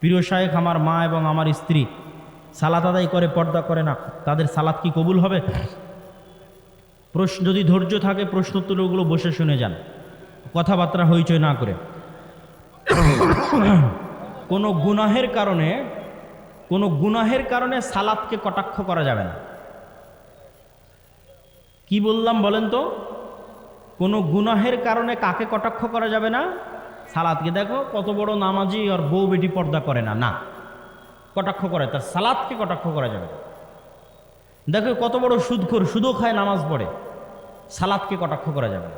প্রিয় শায়েখ, আমার মা এবং আমার স্ত্রী, সালাত আদায় করে, পর্দা করে না, তাদের সালাত কি কবুল হবে? প্রশ্ন, যদি ধৈর্য থাকে, প্রশ্নোত্তরগুলো বসে শুনে যান। কথাবার্তা হইচই না করে। কোনো গুনাহের কারণে, কোনো গুনাহের কারণে সালাদকে কটাক্ষ করা যাবে না। কি বললাম বলেন তো? কোনো গুনাহের কারণে কাকে কটাক্ষ করা যাবে না? সালাদকে দেখো কত বড় নামাজি আর বউ বেটি পর্দা করে না না। কটাক্ষ করে তার সালাদকে কটাক্ষ করা যাবে দেখো কত বড় সুদখোর সুদও খায় নামাজ পড়ে সালাদকে কটাক্ষ করা যাবে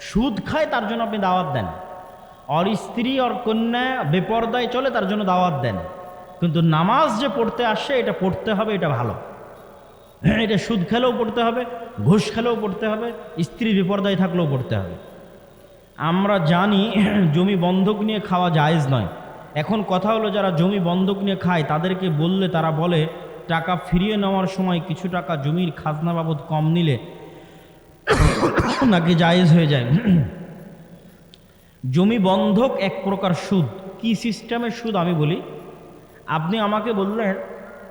সুদ খায় তার জন্য আপনি দাওয়াত দেন। অর স্ত্রী অর কন্যা বেপর্দায় চলে তার জন্য দাওয়াত দেন। কিন্তু নামাজ যে পড়তে আসে এটা পড়তে হবে এটা ভালো। হ্যাঁ, এটা সুদ খেলেও পড়তে হবে ঘুষ খেলেও পড়তে হবে স্ত্রী বিপর্দায় থাকলেও পড়তে হবে। আমরা জানি জমি বন্ধক নিয়ে খাওয়া জায়েজ নয়। এখন কথা হলো, যারা জমি বন্ধক নিয়ে খায়, তাদেরকে বললে, তারা বলে, টাকা ফিরিয়ে নেওয়ার সময় কিছু টাকা জমির খাজনা বাবদ কম নিলে নাকি জায়েজ হয়ে যায়। জমি বন্ধক এক প্রকার সুদ। কি সিস্টেমের সুদ আমি বলি? আপনি আমাকে বললেন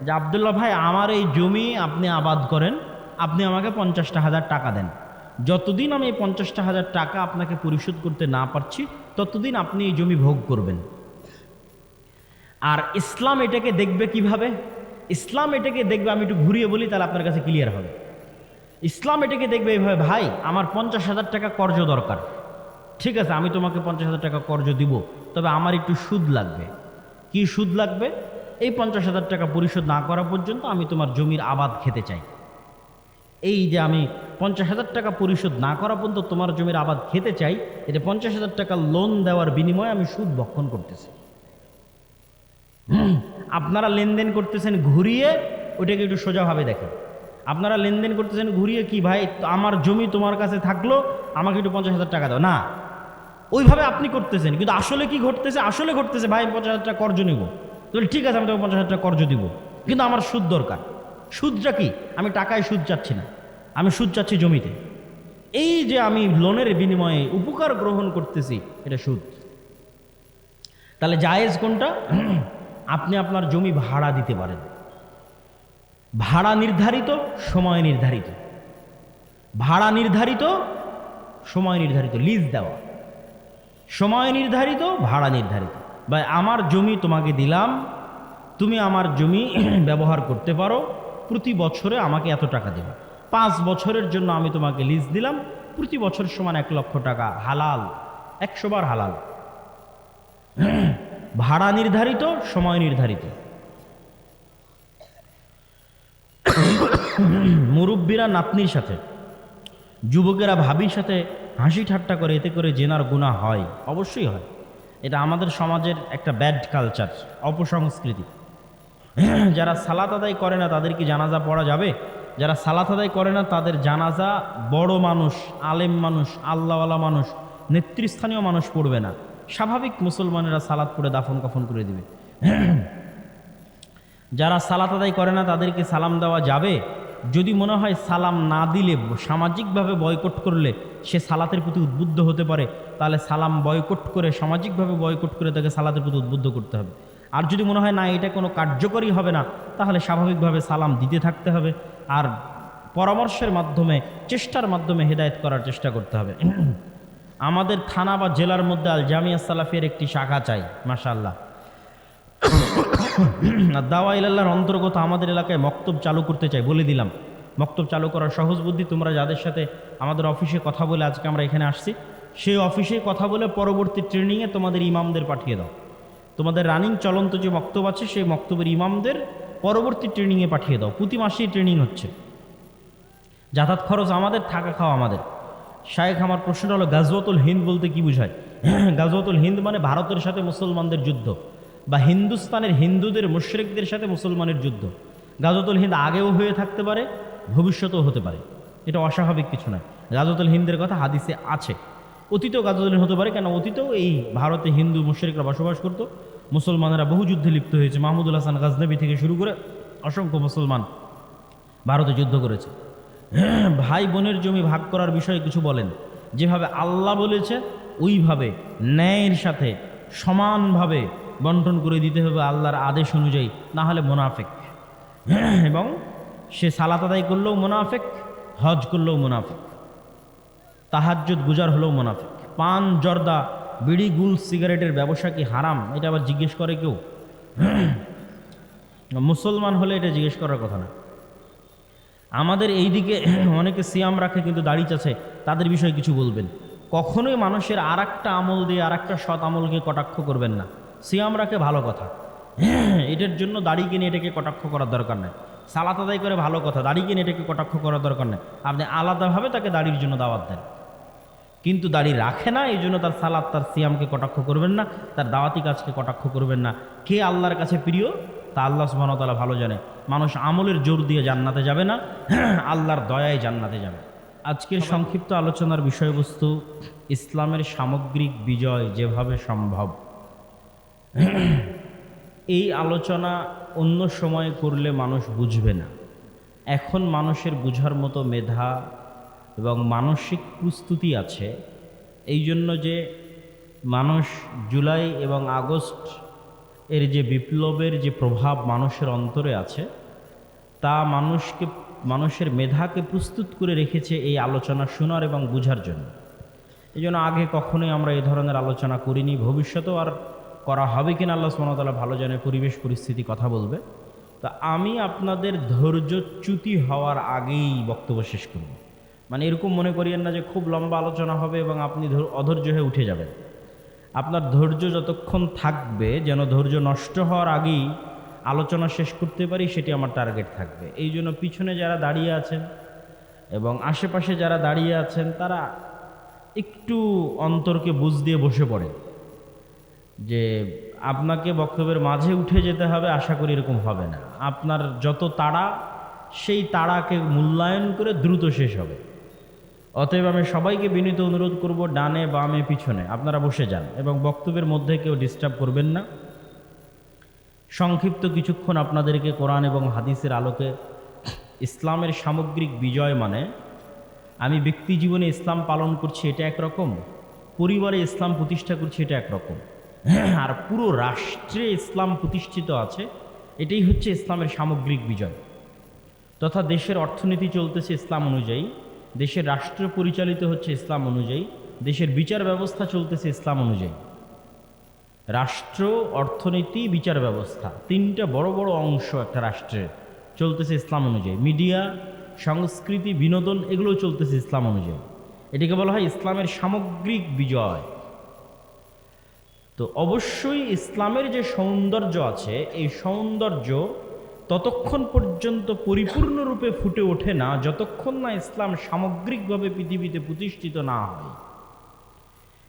যে, আবদুল্লাহ ভাই, আমার এই জমি আপনি আবাদ করেন, আপনি আমাকে পঞ্চাশটা হাজার টাকা দেন। যতদিন আমি এই পঞ্চাশটা হাজার টাকা আপনাকে পরিশোধ করতে না পারছি, ততদিন আপনি এই জমি ভোগ করবেন। আর ইসলাম এটাকে দেখবে কীভাবে? ইসলাম এটাকে দেখবে, আমি একটু ঘুরিয়ে বলি, তাহলে আপনার কাছে ক্লিয়ার হবে। ইসলাম এটাকে দেখবে এইভাবে, ভাই, আমার পঞ্চাশ হাজার টাকা কর্জ দরকার। ঠিক আছে, আমি তোমাকে পঞ্চাশ হাজার টাকা কর্জ দিব, তবে আমার একটু সুদ লাগবে। কি সুদ লাগবে? এই পঞ্চাশ হাজার টাকা পরিশোধ না করা পর্যন্ত আমি তোমার জমির আবাদ খেতে চাই। এই যে আমি পঞ্চাশ হাজার টাকা পরিশোধ না করা পর্যন্ত তোমার জমির আবাদ খেতে চাই এটা পঞ্চাশ হাজার টাকা লোন দেওয়ার বিনিময়ে আমি সুদ ভক্ষণ করতেছি। আপনারা লেনদেন করতেছেন ঘুরিয়ে ওটাকে একটু সোজাভাবে দেখেন। আপনারা লেনদেন করতেছেন ঘুরিয়ে কি, ভাই আমার জমি তোমার কাছে থাকল, আমাকে একটু পঞ্চাশ হাজার টাকা দাও। না, ওইভাবে আপনি করতেছেন, কিন্তু আসলে কি ঘটতেছে, আসলে ঘটতেছে, ভাই, পঞ্চাশ হাজার টাকা কর্জ নিব। তাহলে ঠিক আছে, আমি তোমাকে পঞ্চাশ হাজার টাকা কর্জ দিব, কিন্তু আমার সুদ দরকার। সুদটা কি? আমি টাকায় সুদ চাচ্ছি না। আমি সুদ চাচ্ছি জমিতে। এই যে আমি লোনের বিনিময়ে উপকার গ্রহণ করতেছি, এটা সুদ। তাহলে জায়েজ কোনটা? আপনি আপনার জমি ভাড়া দিতে পারেন। ভাড়া নির্ধারিত, সময় নির্ধারিত। ভাড়া নির্ধারিত, সময় নির্ধারিত লিজ দেওয়া। সময় নির্ধারিত, ভাড়া নির্ধারিত। বা আমার জমি তোমাকে দিলাম, তুমি আমার জমি ব্যবহার করতে পারো। প্রতি বছরে আমাকে এত টাকা দেবে। পাঁচ বছরের জন্য আমি তোমাকে লিজ দিলাম, প্রতি বছর সমান এক লক্ষ টাকা, হালাল, একশো বার হালাল। ভাড়া নির্ধারিত, সময় নির্ধারিত। মুরব্বীরা নাতনির সাথে, যুবকেরা ভাবির সাথে হাসি ঠাট্টা করে, এতে করে জেনার গুণা হয়, অবশ্যই হয়। এটা আমাদের সমাজের একটা ব্যাড কালচার অপসংস্কৃতি। যারা সালাত আদায় করে না তাদের কি জানাজা পড়া যাবে। যারা সালাত আদায় করে না, তাদের জানাজা বড় মানুষ, আলেম মানুষ, আল্লাহওয়ালা মানুষ, নেতৃস্থানীয় মানুষ পড়বে না। স্বাভাবিক মুসলমানেরা সালাত পড়ে দাফন কাফন করে দিবে। যারা সালাত আদায় করে না, তাদেরকে সালাম দেওয়া যাবে। যদি মনে হয় সালাম না দিলে, সামাজিকভাবে বয়কট করলে সে সালাতের প্রতি উদ্বুদ্ধ হতে পারে, তাহলে সালাম বয়কট করে, সামাজিকভাবে বয়কট করে তাকে সালাতের প্রতি উদ্বুদ্ধ করতে হবে। আর যদি মনে হয় না, এটা কোনো কার্যকরী হবে না, তাহলে স্বাভাবিকভাবে সালাম দিতে থাকতে হবে আর পরামর্শের মাধ্যমে, চেষ্টার মাধ্যমে হেদায়েত করার চেষ্টা করতে হবে। আমাদের থানা বা জেলার মধ্যে আল জামিয়া সালাফের একটি শাখা চাই, মাশাআল্লাহ। আর দাওয়া ইলাল্লাহর অন্তর্গত আমাদের এলাকায় মক্তব চালু করতে চাই, বলে দিলাম। মক্তব চালু করার সহজ বুদ্ধি তোমরা যাদের সাথে আমাদের অফিসে কথা বলে আজকে আমরা এখানে আসছি, সেই অফিসে কথা বলে পরবর্তী ট্রেনিংয়ে তোমাদের ইমামদের পাঠিয়ে দাও। তোমাদের রানিং চলন্ত যে মক্তব আছে, সেই মক্তবের ইমামদের পরবর্তী ট্রেনিংয়ে পাঠিয়ে দাও। প্রতি মাসেই ট্রেনিং হচ্ছে। যাতায়াত খরচ আমাদের, থাকা খাওয়া আমাদের। শায়েখ, আমার প্রশ্নটা হলো, গাজওয়াতুল হিন্দ বলতে কি বোঝায়? গাজওয়াতুল হিন্দ মানে ভারতের সাথে মুসলমানদের যুদ্ধ বা হিন্দুস্তানের হিন্দুদের মুশরিকদের সাথে মুসলমানের যুদ্ধ। গাজওয়াতুল হিন্দ আগেও হয়ে থাকতে পারে, ভবিষ্যতেও হতে পারে। এটা অস্বাভাবিক কিছু নয়। গাজওয়াতুল হিন্দের কথা হাদিসে আছে। অতীতেও গাজওয়াতুল হতে পারে কেন অতীতেও এই ভারতে হিন্দু মুশরিকরা বসবাস করত। মুসলমানেরা বহু যুদ্ধে লিপ্ত হয়েছে। মাহমুদুল হাসান গাজনবী থেকে শুরু করে অসংখ্য মুসলমান ভারতে যুদ্ধ করেছে। ভাই বোনের জমি ভাগ করার বিষয়ে কিছু বলেন। যেভাবে আল্লাহ বলেছে, ওইভাবে ন্যায়ের সাথে সমানভাবে বন্টন করে দিতে হবে আল্লাহর আদেশ অনুযায়ী, না হলে মোনাফেক। এবং সে সালাত আদায় করলেও মোনাফেক, হজ করলেও মোনাফেক। তাহাজ্জুদ গুজার হলেও মোনাফেক। পান, জর্দা, বিড়ি, গুল, সিগারেটের ব্যবসা কি হারাম? এটা আবার জিজ্ঞেস করে কেউ? মুসলমান হলে এটা জিজ্ঞেস করার কথা না। আমাদের এই দিকে অনেকে সিয়াম রাখে কিন্তু দাড়ি চাচ্ছে তাদের বিষয়ে কিছু বলবেন। কখনোই মানুষের আর আমল দিয়ে আর একটা সৎ আমলকে কটাক্ষ করবেন না। সিয়াম রাখে ভালো কথা। এটার জন্য দাড়ি কিনে এটাকে কটাক্ষ করার দরকার নেই। সালাত করে ভালো কথা। দাড়ি কিনে এটাকে কটাক্ষ করার দরকার নেই। আপনি আলাদাভাবে তাকে দাড়ির জন্য দাওয়াত দেন। কিন্তু দাড়ি রাখে না, এই জন্য তার সালাদ তার সিয়ামকে কটাক্ষ করবেন না, তার দাওয়াতি কাজকে কটাক্ষ করবেন না। কে আল্লাহর কাছে প্রিয়? তা আল্লাহ সুবাহতালা ভালো জানে। মানুষ আমলের জোর দিয়ে জান্নাতে যাবে না, আল্লাহর দয়ায় জান্নাতে যাবে। আজকের সংক্ষিপ্ত আলোচনার বিষয়বস্তু, ইসলামের সামগ্রিক বিজয় যেভাবে সম্ভব। এই আলোচনা অন্য সময়ে করলে মানুষ বুঝবে না। এখন মানুষের বুঝার মতো মেধা এবং মানসিক প্রস্তুতি আছে। এই জন্য যে মানুষ জুলাই এবং আগস্ট এর যে বিপ্লবের যে প্রভাব মানুষের অন্তরে আছে, তা মানুষকে, মানুষের মেধাকে প্রস্তুত করে রেখেছে এই আলোচনা শোনার এবং বুঝার জন্য। এই জন্য আগে কখনোই আমরা এই ধরনের আলোচনা করিনি, ভবিষ্যতেও আর করা হবে কিনা আল্লাহ সুমতলা ভালো জানে, পরিবেশ পরিস্থিতি কথা বলবে। তা আমি আপনাদের ধৈর্যচ্যুতি হওয়ার আগেই বক্তব্য শেষ করব। মানে এরকম মনে করিয়েন না যে খুব লম্বা আলোচনা হবে এবং আপনি অধৈর্য হয়ে উঠে যাবেন। আপনার ধৈর্য যতক্ষণ থাকবে, যেন ধৈর্য নষ্ট হওয়ার আগেই আলোচনা শেষ করতে পারি, সেটি আমার টার্গেট থাকবে। এই জন্য পিছনে যারা দাঁড়িয়ে আছেন এবং আশেপাশে যারা দাঁড়িয়ে আছেন, তারা একটু অন্তরকে বুঝ দিয়ে বসে পড়ে যে আপনাকে বক্তব্যের মাঝে উঠে যেতে হবে, আশা করি এরকম হবে না। আপনার যত তাড়া, সেই তাড়াকে মূল্যায়ন করে দ্রুত শেষ হবে। অতএব আমি সবাইকে বিনীত অনুরোধ করব ডানে, বামে, পিছনে। আপনারা বসে যান এবং বক্তব্যের মধ্যে কেউ ডিস্টার্ব করবেন না। সংক্ষিপ্ত কিছুক্ষণ আপনাদেরকে কোরআন এবং হাদিসের আলোকে ইসলামের সামগ্রিক বিজয় মানে আমি ব্যক্তি জীবনে ইসলাম পালন করছি এটা একরকম, পরিবারে ইসলাম প্রতিষ্ঠা করছি এটা একরকম। আর পুরো রাষ্ট্রে ইসলাম প্রতিষ্ঠিত আছে, এটাই হচ্ছে ইসলামের সামগ্রিক বিজয়। তথা দেশের অর্থনীতি চলতেছে ইসলাম অনুযায়ী। দেশের রাষ্ট্র পরিচালিত হচ্ছে ইসলাম অনুযায়ী, দেশের বিচার ব্যবস্থা চলতেছে ইসলাম অনুযায়ী। রাষ্ট্র, অর্থনীতি, বিচার ব্যবস্থা, তিনটা বড় বড় অংশ একটা রাষ্ট্রের চলতেছে ইসলাম অনুযায়ী। মিডিয়া, সংস্কৃতি, বিনোদন এগুলো চলতেছে ইসলাম অনুযায়ী। এটিকে বলা হয় ইসলামের সামগ্রিক বিজয়। তো অবশ্যই ইসলামের যে সৌন্দর্য আছে, এই সৌন্দর্য ততক্ষণ পর্যন্ত পরিপূর্ণরূপে ফুটে ওঠে না, যতক্ষণ না ইসলাম সামগ্রিকভাবে পৃথিবীতে প্রতিষ্ঠিত না হয়।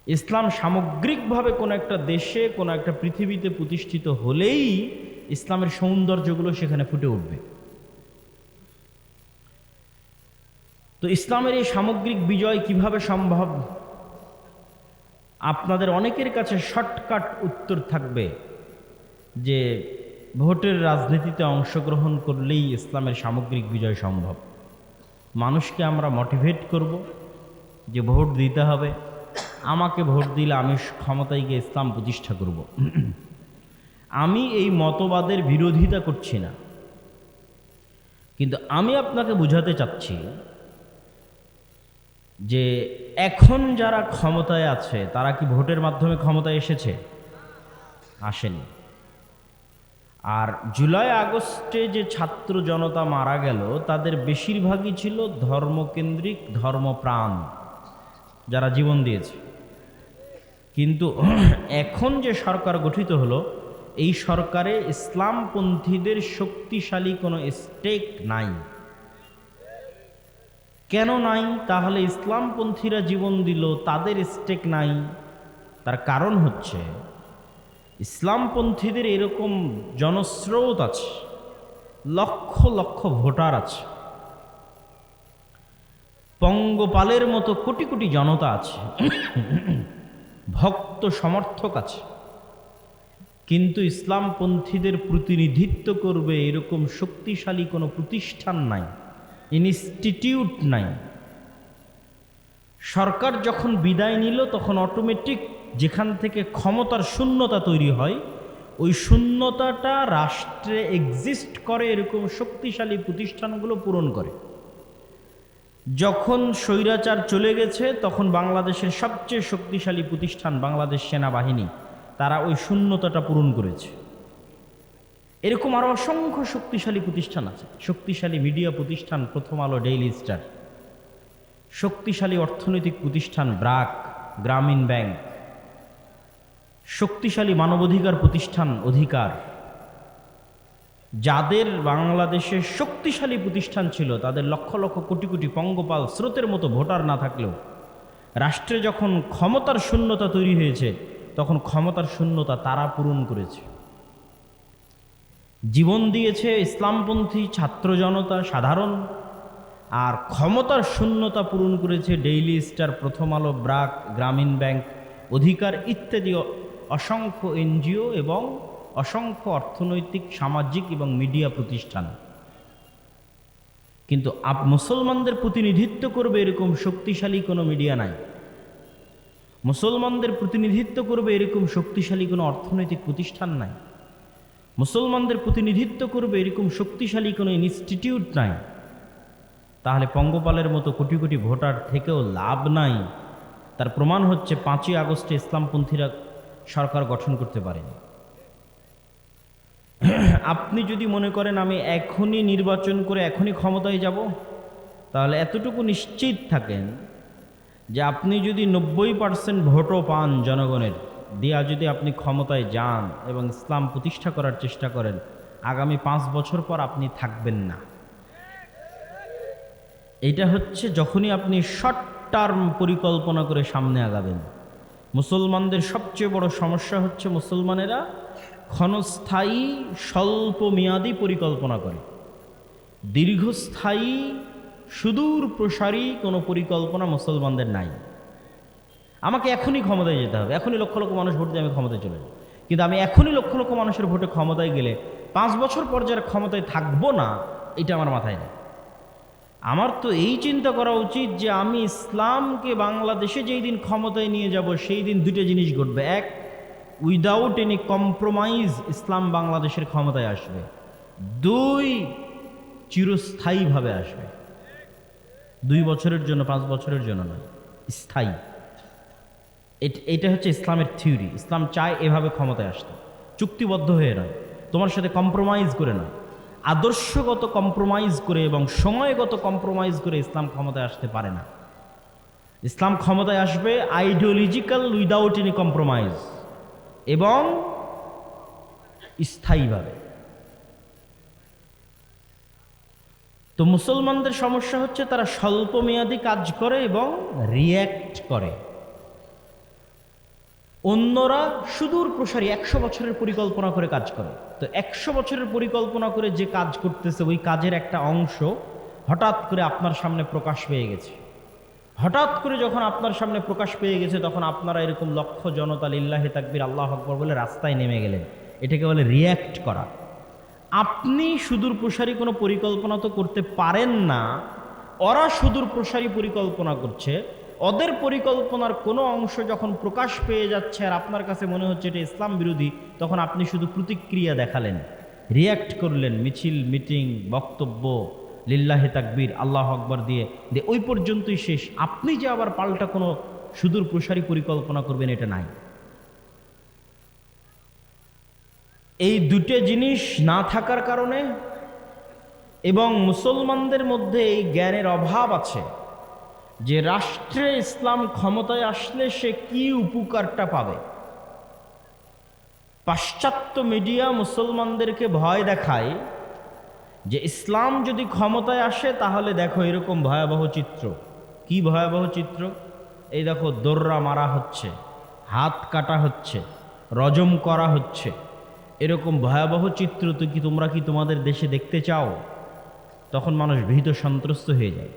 ইসলাম সামগ্রিকভাবে কোনো একটা দেশে, কোনো একটা পৃথিবীতে প্রতিষ্ঠিত হলেই ইসলামের সৌন্দর্যগুলো সেখানে ফুটে উঠবে। তো ইসলামের এই সামগ্রিক বিজয় কীভাবে সম্ভব? আপনাদের অনেকের কাছে শর্টকাট উত্তর থাকবে যে ভোটের রাজনীতিতে অংশগ্রহণ করলেই ইসলামের সামগ্রিক বিজয় সম্ভব। মানুষকে আমরা মোটিভেট করব যে ভোট দিতে হবে। আমাকে ভোট দিলে আমি ক্ষমতায় গিয়ে ইসলাম প্রতিষ্ঠা করব। আমি এই মতবাদের বিরোধিতা করছি না। কিন্তু আমি আপনাকে বুঝাতে চাচ্ছি যে এখন যারা ক্ষমতায় আছে, তারা কি ভোটের মাধ্যমে ক্ষমতায় এসেছে? আসেনি। আর জুলাই আগস্টে যে ছাত্র জনতা মারা গেল, তাদের বেশিরভাগই ছিল ধর্মকেন্দ্রিক ধর্মপ্রাণ যারা জীবন দিয়েছে। কিন্তু এখন যে সরকার গঠিত হলো, এই সরকারে ইসলামপন্থীদের শক্তিশালী কোনো স্টেক নাই। কেন নাই? তাহলে ইসলামপন্থীরা জীবন দিল, তাদের স্টেক নাই। তার কারণ হচ্ছে ইসলামপন্থীদের এরকম জনস্রোত আছে, লক্ষ লক্ষ ভোটার আছে। পঙ্গপালের মতো কোটি কোটি জনতা আছে, ভক্ত সমর্থক আছে। কিন্তু ইসলামপন্থীদের প্রতিনিধিত্ব করবে এরকম শক্তিশালী কোনো প্রতিষ্ঠান নাই, ইনস্টিটিউট নাই। সরকার যখন বিদায় নিল, তখন অটোমেটিক যেখান থেকে ক্ষমতার শূন্যতা তৈরি হয়, ওই শূন্যতাটা রাষ্ট্রে এক্সিস্ট করে এরকম শক্তিশালী প্রতিষ্ঠানগুলো পূরণ করে। যখন স্বৈরাচার চলে গেছে, তখন বাংলাদেশের সবচেয়ে শক্তিশালী প্রতিষ্ঠান বাংলাদেশ সেনাবাহিনী, তারা ওই শূন্যতাটা পূরণ করেছে। এরকম আরও অসংখ্য শক্তিশালী প্রতিষ্ঠান আছে। শক্তিশালী মিডিয়া প্রতিষ্ঠান, প্রথম আলো ডেইলি স্টার শক্তিশালী অর্থনৈতিক প্রতিষ্ঠান ব্রাক, গ্রামীণ ব্যাংক শক্তিশালী মানবাধিকার প্রতিষ্ঠান অধিকার। যাদের বাংলাদেশে শক্তিশালী প্রতিষ্ঠান ছিল, তাদের লক্ষ লক্ষ কোটি কোটি পঙ্গপাল স্রোতের মতো ভোটার না থাকলেও, রাষ্ট্রে যখন ক্ষমতার শূন্যতা তৈরি হয়েছে, তখন ক্ষমতার শূন্যতা তারা পূরণ করেছে। জীবন দিয়েছে ইসলামপন্থী ছাত্র জনতা সাধারণ, আর ক্ষমতার শূন্যতা পূরণ করেছে ডেইলি স্টার প্রথম আলো ব্রাক, গ্রামীণ ব্যাংক, অধিকার ইত্যাদি অসংখ্য এনজিও এবং অসংখ্য অর্থনৈতিক, সামাজিক এবং মিডিয়া প্রতিষ্ঠান। কিন্তু আপ, মুসলমানদের প্রতিনিধিত্ব করবে এরকম শক্তিশালী কোনো মিডিয়া নাই। মুসলমানদের প্রতিনিধিত্ব করবে এরকম শক্তিশালী কোনো অর্থনৈতিক প্রতিষ্ঠান নাই। মুসলমানদের প্রতিনিধিত্ব করবে এরকম শক্তিশালী কোনো ইনস্টিটিউট নাই। তাহলে পঙ্গপালের মতো কোটি কোটি ভোটার থেকেও লাভ নাই। তার প্রমাণ হচ্ছে পাঁচই আগস্টে ইসলামপন্থীরা সরকার গঠন করতে পারেনি। আপনি যদি মনে করেন আমি এখনই নির্বাচন করে এখনই ক্ষমতায় যাব, তাহলে এতটুকু নিশ্চিত থাকেন যে আপনি যদি নব্বই পার্সেন্ট ভোটও পান জনগণের, দিয়া যদি আপনি ক্ষমতায় যান এবং ইসলাম প্রতিষ্ঠা করার চেষ্টা করেন, আগামী পাঁচ বছর পর আপনি থাকবেন না। এটা হচ্ছে যখনই আপনি শর্ট টার্ম পরিকল্পনা করে সামনে আগাবেন। মুসলমানদের সবচেয়ে বড় সমস্যা হচ্ছে মুসলমানেরা ক্ষণস্থায়ী স্বল্প মেয়াদী পরিকল্পনা করে। দীর্ঘস্থায়ী, সুদূর প্রসারী কোনো পরিকল্পনা মুসলমানদের নাই। আমাকে এখনই ক্ষমতায় যেতে হবে। এখনই লক্ষ লক্ষ মানুষ ভোট দিয়ে আমি ক্ষমতায় চলে যাব। কিন্তু আমি এখনই লক্ষ লক্ষ মানুষের ভোটে ক্ষমতায় গেলে পাঁচ বছর পর যারা ক্ষমতায় থাকব না, এটা আমার মাথায় নেই। আমার তো এই চিন্তা করা উচিত যে আমি ইসলামকে বাংলাদেশে যেই দিন ক্ষমতায় নিয়ে যাব, সেই দিন দুটো জিনিস ঘটবে। এক উইদাউট এনি কম্প্রোমাইজ ইসলাম বাংলাদেশের ক্ষমতায় আসবে। দুই, চিরস্থায়ীভাবে আসবে। দুই বছরের জন্য, পাঁচ বছরের জন্য নয়, স্থায়ী। এটা হচ্ছে ইসলামের থিওরি ইসলাম চায় এভাবে ক্ষমতায় আসতে। চুক্তিবদ্ধ হয়ে নয়। তোমার সাথে কম্প্রোমাইজ করে নয়। আদর্শগত কম্প্রোমাইজ করে এবং সময়গত কম্প্রোমাইজ করে ইসলাম ক্ষমতায় আসতে পারে না। ইসলাম ক্ষমতায় আসবে আইডিওলজিক্যাল উইদাউট এনি কম্প্রোমাইজ এবং স্থায়ীভাবে। তো মুসলমানদের সমস্যা হচ্ছে তারা স্বল্পমেয়াদী কাজ করে এবং রিয়্যাক্ট করে। অন্যরা সুদূর প্রসারী একশো বছরের পরিকল্পনা করে কাজ করে। তো একশো বছরের পরিকল্পনা করে যে কাজ করতেছে, ওই কাজের একটা অংশ হঠাৎ করে আপনার সামনে প্রকাশ পেয়ে গেছে। হঠাৎ করে যখন আপনার সামনে প্রকাশ পেয়ে গেছে, তখন আপনারা এরকম লক্ষ জনতা লিল্লাহে তাকবির, আল্লাহ আকবর বলে রাস্তায় নেমে গেলেন। এটাকে বলে রিয়্যাক্ট করা। আপনি সুদূর প্রসারী কোনো পরিকল্পনা তো করতে পারেন না, ওরা সুদূর প্রসারী পরিকল্পনা করছে ওদের পরিকল্পনার কোনো অংশ যখন প্রকাশ পেয়ে যাচ্ছে আর আপনার কাছে মনে হচ্ছে এটা ইসলাম বিরোধী, তখন আপনি শুধু প্রতিক্রিয়া দেখালেন রিয়্যাক্ট করলেন, মিছিল মিটিং বক্তব্য, লিল্লাহে তাকবীর, আল্লাহ আকবর দিয়ে দিয়ে ওই পর্যন্তই শেষ। আপনি যে আবার পাল্টা কোনো সুদূর প্রসারী পরিকল্পনা করবেন, এটা নাই। এই দুটো জিনিস না থাকার কারণে এবং মুসলমানদের মধ্যে এই জ্ঞানের অভাব আছে। যে রাষ্ট্রে ইসলাম ক্ষমতায় আসলে সে কি উপকারটা পাবে? পাশ্চাত্য মিডিয়া মুসলমানদেরকে ভয় দেখায় যে ইসলাম যদি ক্ষমতায় আসে তাহলে দেখো এরকম ভয়াবহ চিত্র। কি ভয়াবহ চিত্র? এই দেখো দোররা মারা হচ্ছে, হাত কাটা হচ্ছে, রজম করা হচ্ছে। এরকম ভয়াবহ চিত্র তো কি তোমরা কি তোমাদের দেশে দেখতে চাও? তখন মানুষ ভীত সন্ত্রস্ত হয়ে যায়।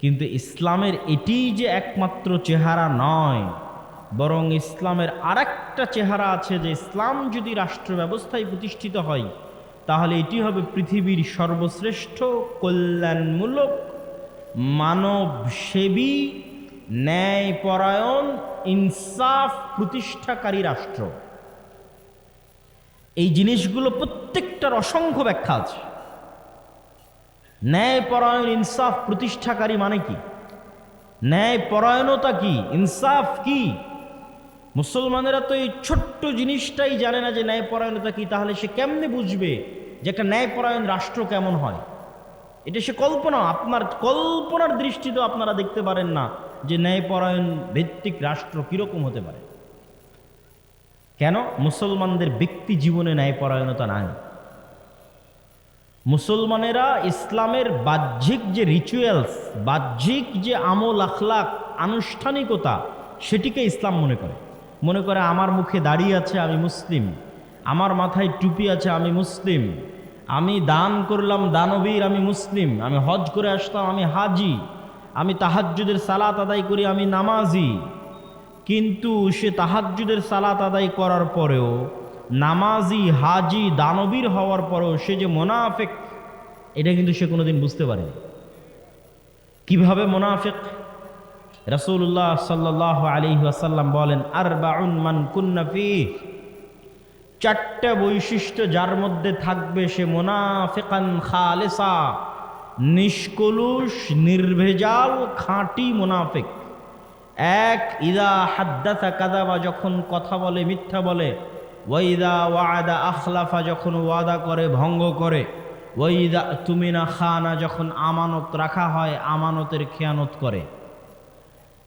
কিন্তু ইসলামের এটিই যে একমাত্র চেহারা নয়, বরং ইসলামের আরেকটা চেহারা আছে যে ইসলাম যদি রাষ্ট্র ব্যবস্থায় প্রতিষ্ঠিত হয়, তাহলে এটি হবে পৃথিবীর সর্বশ্রেষ্ঠ কল্যাণমূলক, মানবসেবী, ন্যায়পরায়ণ, ইনসাফ প্রতিষ্ঠাকারী রাষ্ট্র। এই জিনিসগুলো প্রত্যেকটার অসংখ্য ব্যাখ্যা আছে। ন্যায় পরায়ণ ইনসাফ প্রতিষ্ঠাকারী মানে কি? ন্যায় পরায়ণতা কি? ইনসাফ কি? মুসলমানেরা তো এই ছোট্ট জিনিসটাই জানে না যে ন্যায় পরায়ণতা কি, তাহলে সে কেমনে বুঝবে যে একটা ন্যায়পরায়ণ রাষ্ট্র কেমন হয়? এটা সে কল্পনা, আপনার কল্পনার দৃষ্টিতেও আপনারা দেখতে পারেন না যে ন্যায়পরায়ণ ভিত্তিক রাষ্ট্র কীরকম হতে পারে। কেন? মুসলমানদের ব্যক্তি জীবনে ন্যায়পরায়ণতা নাই। মুসলমানেরা ইসলামের বাহ্যিক যে রিচুয়ালস বাহ্যিক যে আমল আখলাক, আনুষ্ঠানিকতা, সেটিকে ইসলাম মনে করে। মনে করে, আমার মুখে দাড়ি আছে, আমি মুসলিম। আমার মাথায় টুপি আছে, আমি মুসলিম। আমি দান করলাম, দানবীর, আমি মুসলিম। আমি হজ করে আসলাম, আমি হাজি। আমি তাহাজ্জুদের সালাত আদায় করি, আমি নামাজি। কিন্তু সে তাহাজ্জুদের সালাত আদায় করার পরেও নামাজি, হাজি, দানবীর হওয়ার পরেও সে যে মোনাফেক, এটা কিন্তু সে কোনোদিন বুঝতে পারেনি। কীভাবে মোনাফেক? রসুল্লাহ সাল্লাহ আলী আসাল্লাম বলেন আর বাউন মান কুন্নাফি চারটা বৈশিষ্ট্য যার মধ্যে থাকবে সে মোনাফেকান খালেসা, নিষ্কলুষ, নির্ভেজাল, খাঁটি মোনাফেক। এক, ইদা হাদ্দাথা কাদাবা, যখন কথা বলে, মিথ্যা বলে ওয়াইদা ওয়াদা আখলাফা যখন ওয়াদা করে, ভঙ্গ করে, ওয়াইদা তুমিনা খানা যখন আমানত রাখা হয়, আমানতের খেয়ানত করে।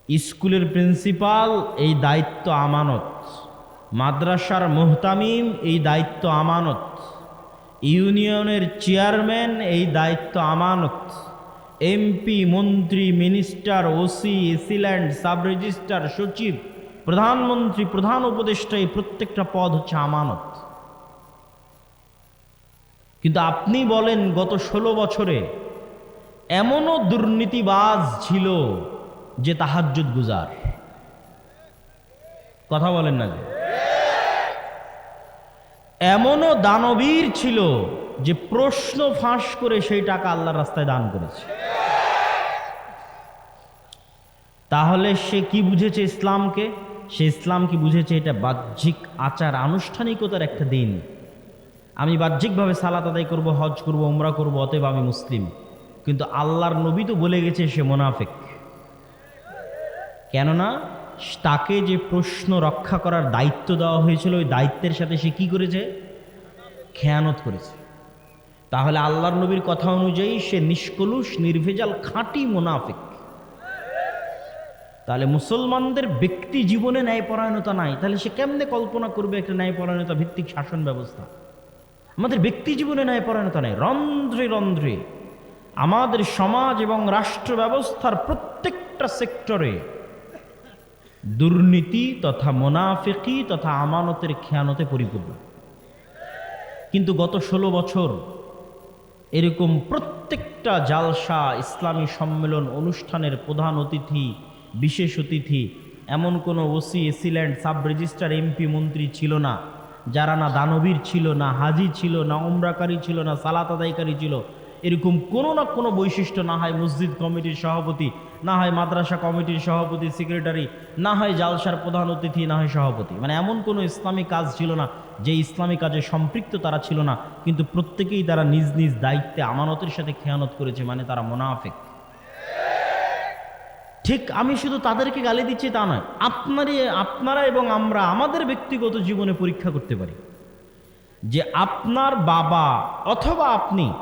স্কুলের প্রিন্সিপাল, এই দায়িত্ব আমানত। মাদ্রাসার মোহতামিম, এই দায়িত্ব আমানত। ইউনিয়নের চেয়ারম্যান, এই দায়িত্ব আমানত। এমপি, মন্ত্রী, minister, OC AC land sub registrar সচিব প্রধানমন্ত্রী, প্রধান উপদেষ্টা এই প্রত্যেকটা পদ হচ্ছে আমানত। কিন্তু আপনি বলেন গত ষোলো বছরে এমনও দুর্নীতিবাজ ছিল যে তাহাজ্জুদ গুজার। কথা বলেন না যে। এমনও দানবীর ছিল যে প্রশ্ন ফাঁস করে সেই টাকা আল্লাহর রাস্তায় দান করেছে। তাহলে সে কি বুঝেছে ইসলামকে? সে ইসলাম কি বুঝেছে এটা বাহ্যিক আচার, আনুষ্ঠানিকতার একটা দিন। আমি বাহ্যিকভাবে সালাত আদায় করব, হজ করব ওমরা করব, অতএব আমি মুসলিম। কিন্তু আল্লাহর নবী তো বলে গেছে সে মোনাফেক। কেননা তাকে যে প্রশ্ন রক্ষা করার দায়িত্ব দেওয়া হয়েছিল, ওই দায়িত্বের সাথে সে কি করেছে? খেয়ানত করেছে। তাহলে আল্লাহর নবীর কথা অনুযায়ী সে নিষ্কলুষ, নির্ভেজাল, খাঁটি মোনাফিক। তাহলে মুসলমানদের ব্যক্তি জীবনে ন্যায়পরায়ণতা নাই। তাহলে সে কেমনে কল্পনা করবে একটা ন্যায়পরায়ণতা ভিত্তিক শাসন ব্যবস্থা? আমাদের ব্যক্তি জীবনে ন্যায়পরায়ণতা নাই। রন্ধ্রে রন্ধ্রে আমাদের সমাজ এবং রাষ্ট্র ব্যবস্থার প্রত্যেকটা সেক্টরে দুর্নীতি তথা মোনাফেকি তথা আমানতের খেয়ানতে পরিপূর্ণ। কিন্তু গত ষোলো বছর এরকম প্রত্যেকটা জালসা ইসলামী সম্মেলন অনুষ্ঠানের প্রধান অতিথি বিশেষ অতিথি, এমন কোনো OC AC land sub registrar MP, মন্ত্রী ছিল না। যারা না দানবীর ছিল, না হাজি ছিল, না উমরাকারী ছিল, না সালাত আদায়কারী ছিল, এরকম কোনো না কোনো বৈশিষ্ট্য না হয় মসজিদ কমিটির সভাপতি, না হয় মাদ্রাসা কমিটির সভাপতি, সেক্রেটারি, না হয় জালসার প্রধান অতিথি, না হয় সভাপতি। মানে এমন কোনো ইসলামী কাজ ছিল না, যে ইসলামী কাজে সম্পৃক্ত তারা ছিল না, কিন্তু প্রত্যেকেই তারা নিজ নিজ দায়িত্বে আমানতের সাথে খেয়ানত করেছে মানে তারা মোনাফেক। ঠিক, আমি শুধু তাদেরকে গালি দিচ্ছি তা নয় আপনারই আপনারা এবং আমরা আমাদের ব্যক্তিগত জীবনে পরীক্ষা করতে পারি। যে আপনার বাবা অথবা আপনি,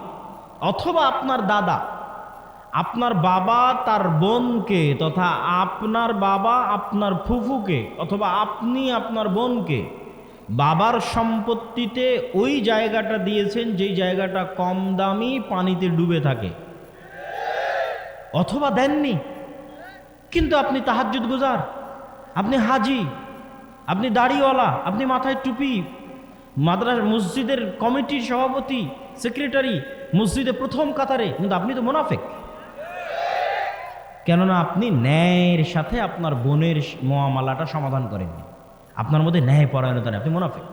অথবা আপনার দাদা, আপনার বাবা তার বোনকে তথা আপনার বাবা আপনার ফুফুকে অথবা আপনি আপনার বোনকে বাবার সম্পত্তিতে ওই জায়গাটা দিয়েছেন যেই জায়গাটা কম দামি পানিতে ডুবে থাকে। অথবা দেননি। কিন্তু আপনি তাহাজ্জুদ গুজার, আপনি হাজি, আপনি দাড়িওয়ালা, আপনি মাথায় টুপি, মাদ্রাস মসজিদের কমিটির সভাপতি, সেক্রেটারি, মসজিদে প্রথম কাতারে, কিন্তু আপনি তো মোনাফেক। কেননা আপনি ন্যায়ের সাথে আপনার বোনের মহামালাটা সমাধান করেননি। আপনার মধ্যে ন্যায় পরায়ণতা আপনি মোনাফেক।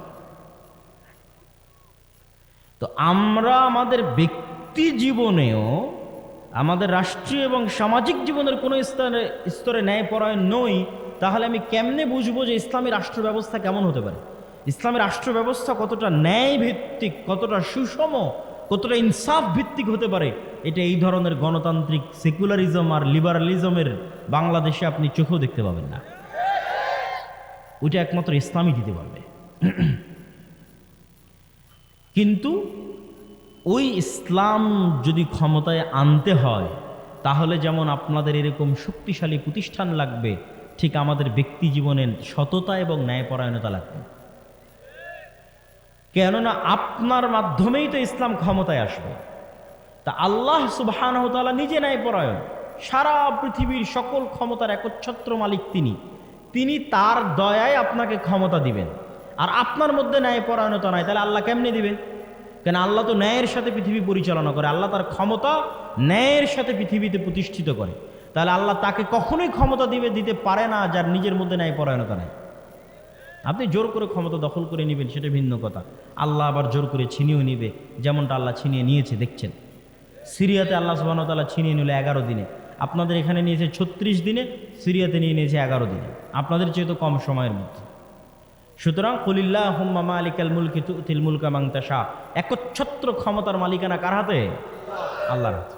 তো আমরা আমাদের ব্যক্তি জীবনেও আমাদের রাষ্ট্রীয় এবং সামাজিক জীবনের কোনো স্তরে স্তরে ন্যায়পরায়ণ নই, তাহলে আমি কেমনে বুঝব যে ইসলামী রাষ্ট্র ব্যবস্থা কেমন হতে পারে? ইসলামের রাষ্ট্র ব্যবস্থা কতটা ন্যায় ভিত্তিক কতটা সুষম, কতটা ইনসাফ ভিত্তিক হতে পারে? এটা এই ধরনের গণতান্ত্রিক সেকুলারিজম আর লিবারালিজমের বাংলাদেশে আপনি চোখেও দেখতে পাবেন না। ওইটা একমাত্র ইসলামই দিতে পারবে। কিন্তু ওই ইসলাম যদি ক্ষমতায় আনতে হয়, তাহলে যেমন আপনাদের এরকম শক্তিশালী প্রতিষ্ঠান লাগবে, ঠিক আমাদের ব্যক্তি জীবনের সততা এবং ন্যায়পরায়ণতা লাগবে। কেননা আপনার মাধ্যমেই তো ইসলাম ক্ষমতায় আসবে। তা আল্লাহ সুবহান নিজে ন্যায়পরায়ণ। সারা পৃথিবীর সকল ক্ষমতার একচ্ছত্র মালিক তিনি। তিনি তার দয়ায় আপনাকে ক্ষমতা দিবেন। আর আপনার মধ্যে ন্যায়পরায়ণতা নাই, তাহলে আল্লাহ কেমনে দিবে কেন আল্লাহ তো ন্যায়ের সাথে পৃথিবী পরিচালনা করে, আল্লাহ তার ক্ষমতা ন্যায়ের সাথে পৃথিবীতে প্রতিষ্ঠিত করে। তাহলে আল্লাহ তাকে কখনোই ক্ষমতা দিবে, দিতে পারে না, যার নিজের মধ্যে ন্যায়পরায়ণতা নাই। আপনি জোর করে ক্ষমতা দখল করে নেবেন, সেটা ভিন্ন কথা। আল্লাহ আবার জোর করে ছিনিয়েও নিবে, যেমনটা আল্লাহ ছিনিয়ে নিয়েছে, দেখছেন। সিরিয়াতে আল্লাহ সুবাহতাল্লাহ ছিনিয়ে নিল এগারো দিনে। আপনাদের এখানে নিয়েছে ছত্রিশ দিনে, সিরিয়াতে নিয়ে নিয়েছে এগারো দিনে। আপনাদের চেয়ে তো কম সময়ের মধ্যে। সুতরাং কলিল্লাহ হুম্মা মালিকাল মুলকি তুতিল মুলকা মাংতাসা একচ্ছত্র ক্ষমতার মালিকানা কার হাতে? আল্লাহর হাতে।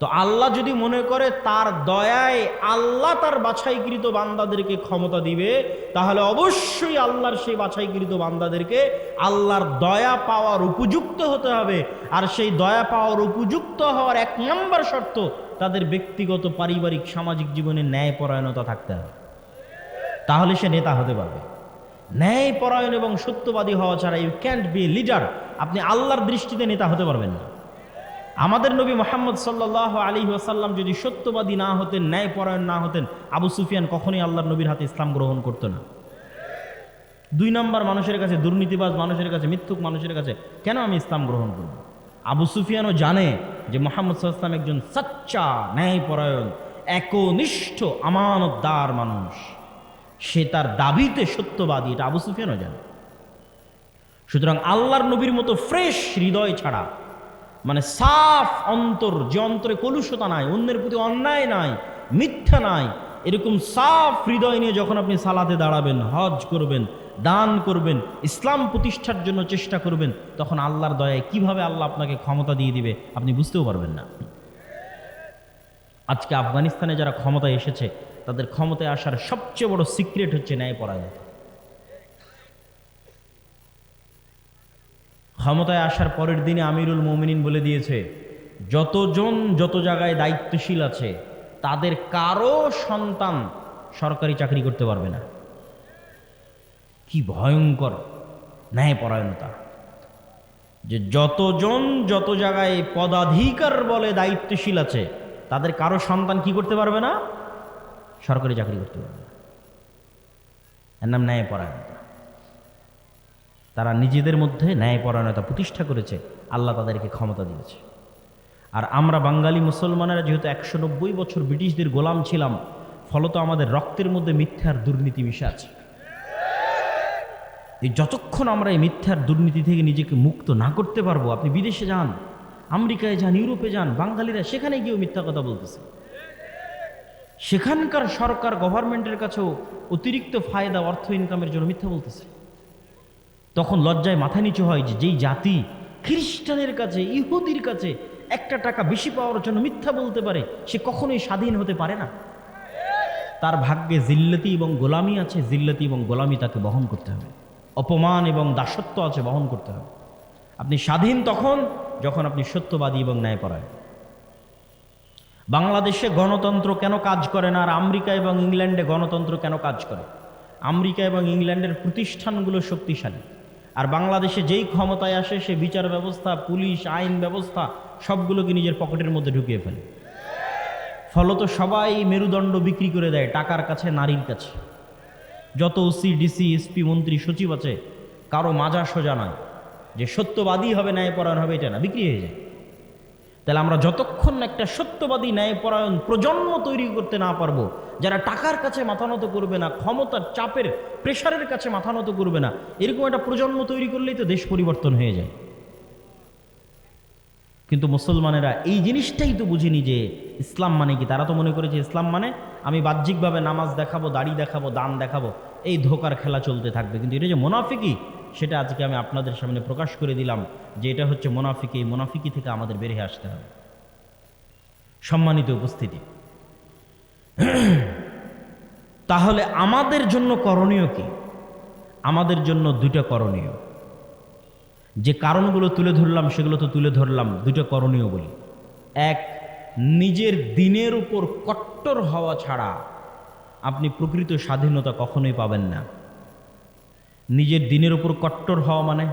তো আল্লাহ যদি মনে করে তার দয়ায় আল্লাহ তার বাছাইকৃত বান্দাদেরকে ক্ষমতা দিবে, তাহলে অবশ্যই আল্লাহর সেই বাছাইকৃত বান্দাদেরকে আল্লাহর দয়া পাওয়ার উপযুক্ত হতে হবে। আর সেই দয়া পাওয়ার উপযুক্ত হওয়ার এক নম্বর শর্ত, তাদের ব্যক্তিগত, পারিবারিক, সামাজিক জীবনে ন্যায়পরায়ণতা থাকতে হবে। তাহলে সে নেতা হতে পারবে। ন্যায়পরায়ণ এবং সত্যবাদী হওয়া ছাড়া ইউ ক্যান্ট বি লিডার আপনি আল্লাহর দৃষ্টিতে নেতা হতে পারবেন না। আমাদের নবী মোহাম্মদ সাল্লাহ আলী ওয়াসাল্লাম যদি সত্যবাদী না হতেন, ন্যায়পরায়ণ না হতেন, আবু সুফিয়ান কখনোই আল্লাহর নবীর হাতে ইসলাম গ্রহণ করতো না। দুই নম্বর মানুষের কাছে দুর্নীতিবাজ, মানুষের কাছে মিথ্যুক, মানুষের কাছে কেন আমি ইসলাম গ্রহণ করব? আবু সুফিয়ানও জানে যে মোহাম্মদ সাল্লাম একজন সচ্চা, ন্যায়পরায়ণ, একনিষ্ঠ, আমানতদার মানুষ। সে তার দাবিতে সত্যবাদী, এটা আবু সুফিয়ানও জানে। সুতরাং আল্লাহর নবীর মতো ফ্রেশ হৃদয় ছাড়া মানে সাফ অন্তর, যে অন্তরে কলুষতা নাই, অন্যের প্রতি অন্যায় নাই, মিথ্যা নাই, এরকম সাফ হৃদয় নিয়ে যখন আপনি সালাতে দাঁড়াবেন, হজ করবেন, দান করবেন, ইসলাম প্রতিষ্ঠার জন্য চেষ্টা করবেন, তখন আল্লাহর দয়ায় কীভাবে আল্লাহ আপনাকে ক্ষমতা দিয়ে দিবে, আপনি বুঝতেও পারবেন না। আজকে আফগানিস্তানে যারা ক্ষমতায় এসেছে তাদের ক্ষমতায় আসার সবচেয়ে বড় সিক্রেট হচ্ছে ন্যায়পরায়ণতা। ক্ষমতায় আসার পরের দিনে আমিরুল মোমিনিন বলে দিয়েছে, যতজন যত জায়গায় দায়িত্বশীল আছে, তাদের কারও সন্তান সরকারি চাকরি করতে পারবে না। কি ভয়ঙ্কর ন্যায়পরায়ণতা। যে যতজন যত জায়গায় পদাধিকার বলে দায়িত্বশীল আছে, তাদের কারও সন্তান কি করতে পারবে না? সরকারি চাকরি করতে পারবে এর নাম ন্যায়পরায়ণতা তারা নিজেদের মধ্যে ন্যায়পরায়ণতা প্রতিষ্ঠা করেছে, আল্লাহ তাদেরকে ক্ষমতা দিয়েছে। আর আমরা বাঙালি মুসলমানেরা যেহেতু একশো নব্বই বছর ব্রিটিশদের গোলাম ছিলাম, ফলত আমাদের রক্তের মধ্যে মিথ্যার দুর্নীতি মিশে আছে। এই যতক্ষণ আমরা এই মিথ্যার দুর্নীতি থেকে নিজেকে মুক্ত না করতে পারব, আপনি বিদেশে যান, আমেরিকায় যান, ইউরোপে যান, বাঙালিরা সেখানে গিয়েও মিথ্যা কথা বলতেছে। সেখানকার সরকার গভর্নমেন্টের কাছেও অতিরিক্ত ফায়দা, অর্থ ইনকামের জন্য মিথ্যা বলতেছে। তখন লজ্জায় মাথা নিচু হয় যে যেই জাতি খ্রিস্টানের কাছে, ইহুদির কাছে একটা টাকা বেশি পাওয়ার জন্য মিথ্যা বলতে পারে, সে কখনোই স্বাধীন হতে পারে না। তার ভাগ্যে জিল্লতি এবং গোলামি আছে, জিল্লতি এবং গোলামি তাকে বহন করতে হবে। অপমান এবং দাসত্ব আছে, বহন করতে হবে। আপনি স্বাধীন তখন, যখন আপনি সত্যবাদী এবং ন্যায় ন্যায়পরায়ণ। বাংলাদেশে গণতন্ত্র কেন কাজ করে না? আর আমেরিকা এবং ইংল্যান্ডে গণতন্ত্র কেন কাজ করে? আমেরিকা এবং ইংল্যান্ডের প্রতিষ্ঠানগুলো শক্তিশালী। আর বাংলাদেশে যেই ক্ষমতায় আসে, সে বিচার ব্যবস্থা, পুলিশ, আইন ব্যবস্থা, সবগুলোকে নিজের পকেটের মধ্যে ঢুকিয়ে ফেলে। ফলত সবাই মেরুদণ্ড বিক্রি করে দেয়, টাকার কাছে, নারীর কাছে। যত ওসি ডিসি এসপি মন্ত্রী, সচিব আছে, কারও মাজা সোজা নয়। যে সত্যবাদী হবে, ন্যায়পরায়ণ হবে, এটা না, বিক্রি হয়ে যায়। তাহলে আমরা যতক্ষণ একটা সত্যবাদী ন্যায়পরায়ণ প্রজন্ম তৈরি করতে না পারব, যারা টাকার কাছে মাথা নত করবে না, ক্ষমতার চাপের প্রেশারের কাছে মাথা নত করবে না, এরকম একটা প্রজন্ম তৈরি করলেই তো দেশ পরিবর্তন হয়ে যায়। কিন্তু মুসলমানেরা এই জিনিসটাই তো বুঝিনি যে ইসলাম মানে কি। তারা তো মনে করেছে ইসলাম মানে আমি বাহ্যিকভাবে নামাজ দেখাবো, দাড়ি দেখাবো, দান দেখাবো, এই ধোকার খেলা চলতে থাকবে। কিন্তু এটা যে মোনাফিকি সেটা আজকে আমি আপনাদের সামনে প্রকাশ করে দিলাম যে এটা হচ্ছে মোনাফিকি, এই মোনাফিকি থেকে আমাদের বেরিয়ে আসতে হবে। সম্মানিত উপস্থিতি। তাহলে আমাদের জন্য করণীয় কি? আমাদের জন্য দুইটা করণীয়। যে কারণগুলো তুলে ধরলাম, সেগুলো তো তুলে ধরলাম দুটো করণীয় বলি। এক, নিজের দিনের উপর কট্টর হওয়া ছাড়া আপনি প্রকৃত স্বাধীনতা কখনোই পাবেন না। নিজের দিনের উপর কট্টর হওয়া মানে?